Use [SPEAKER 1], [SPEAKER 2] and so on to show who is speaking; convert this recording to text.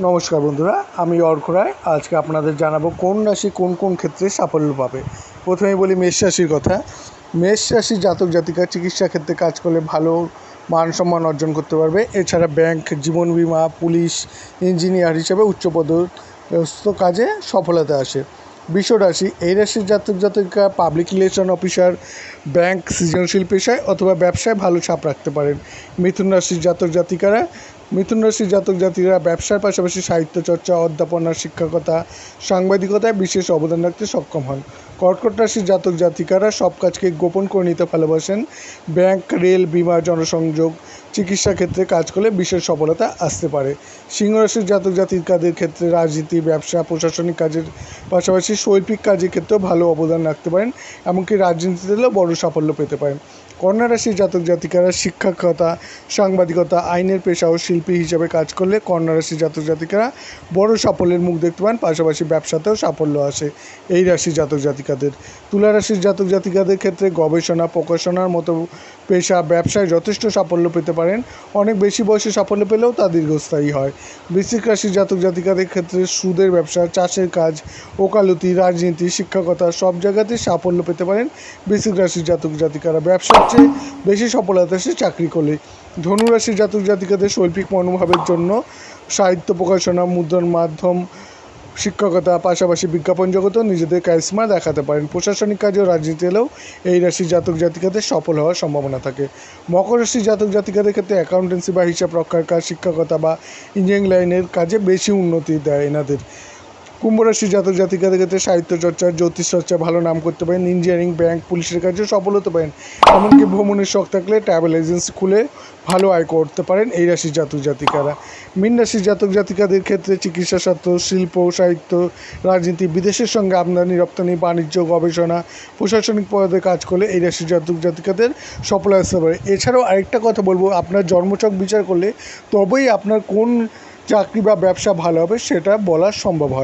[SPEAKER 1] নমস্কার বন্ধুরা, আমি অর্ক রায়। আজকে আপনাদের জানাব কোন রাশি কোন কোন ক্ষেত্রে সাফল্য পাবে। প্রথমেই বলি মেষ রাশির কথা। মেষ রাশির জাতক জাতিকা চিকিৎসা ক্ষেত্রে কাজ করলে ভালো মান সম্মান অর্জন করতে পারবে। এছাড়া ব্যাংক, জীবন বিমা, পুলিশ, ইঞ্জিনিয়ার হিসেবে উচ্চপদস্থ কাজে সফলতা আসে। বিশ্ব রাশি, এই রাশির জাতক জাতিকা পাবলিক রিলেশন অফিসার ব্যাংক সৃজনশীল পেশায় অথবা ব্যবসায় ভালো ছাপ রাখতে পারেন। মিথুন রাশির জাতক জাতিকারা মিথুন রাশির জাতক জাতিরা ব্যবসার পাশাপাশি সাহিত্য চর্চা, অধ্যাপনা, শিক্ষকতা, সাংবাদিকতায় বিশেষ অবদান রাখতে সক্ষম হন। কর্কট রাশির জাতক জাতিকারা সব কাজকে গোপন করে নিতে ভালোবাসেন। ব্যাংক, রেল, বিমা, জনসংযোগ, চিকিৎসা ক্ষেত্রে কাজ করলে বিশেষ সফলতা আসতে পারে। সিংহ রাশির জাতক জাতিকাদের ক্ষেত্রে রাজনীতি, ব্যবসা, প্রশাসনিক কাজের পাশাপাশি শৈল্পিক কাজের ক্ষেত্রেও ভালো অবদান রাখতে পারেন, এমনকি রাজনীতিতেও বড় সাফল্য পেতে পারেন। কন্যা রাশির জাতক জাতিকারা শিক্ষকতা, সাংবাদিকতা, আইনের পেশা ও শিল্পী হিসাবে কাজ করলে কন্যা রাশির জাতক জাতিকারা বড় সাফল্যের মুখ দেখতে পান, পাশাপাশি ব্যবসাতেও সাফল্য আসে এই রাশি জাতক জাতিকাদের তুলা রাশির জাতক জাতিকাদের ক্ষেত্রে গবেষণা, প্রকাশনার মতো পেশা, ব্যবসায় যথেষ্ট সাফল্য পেতে পারেন। অনেক বেশি বয়সে সাফল্য পেলেও তা দীর্ঘস্থায়ী হয়। বৃশ্চিক রাশির জাতক জাতিকাদের ক্ষেত্রে সুদের ব্যবসা, চাষের কাজ, ওকালতি, রাজনীতি, শিক্ষকতা সব জায়গাতে সাফল্য পেতে পারেন বৃশ্চিক রাশির জাতক জাতিকারা। ব্যবসার চেয়ে বেশি সফলতা সে চাকরি করলে। ধনু রাশির জাতক জাতিকাদের শৈল্পিক মনোভাবের জন্য সাহিত্য প্রকাশনা, মুদ্রণ মাধ্যম শিক্ষকতা পাশাপাশি বিজ্ঞাপন জগতেও নিজেদের ক্যারিসমা দেখাতে পারেন। প্রশাসনিক কাজে ও রাজনীতি এলেও এই রাশির জাতক জাতিকাদের সফল হওয়ার সম্ভাবনা থাকে। মকর রাশির জাতক জাতিকাদের ক্ষেত্রে অ্যাকাউন্টেন্সি বা হিসাব রক্ষার কাজ শিক্ষকতা বা ইঞ্জিনিয়ারিং লাইনের কাজে বেশি উন্নতি দেয় এনাদের। কুম্ভ রাশির জাতক জাতিকাদের ক্ষেত্রে সাহিত্য চর্চা, জ্যোতিষ চর্চা ভালো নাম করতে পারেন ইঞ্জিনিয়ারিং ব্যাংক পুলিশের কাজেও সফল হতে পারেন। এমনকি ভ্রমণের শখ থাকলে ট্রাভেল এজেন্সি খুলে ভালো আয় করতে পারেন এই রাশির জাতক জাতিকারা। মীন রাশির জাতক জাতিকাদের ক্ষেত্রে চিকিৎসা স্বাস্থ্য, শিল্প, সাহিত্য, রাজনীতি, বিদেশের সঙ্গে আমদানি, রপ্তানি, বাণিজ্য, গবেষণা, প্রশাসনিক পদে কাজ করলে এই রাশির জাতক জাতিকাদের সফল আসতে পারে। এছাড়াও আরেকটা কথা বলব, আপনার জন্মছক বিচার করলে তবেই আপনার কোন চাকরি বা ব্যবসা ভালো হবে সেটা বলা সম্ভব হয়।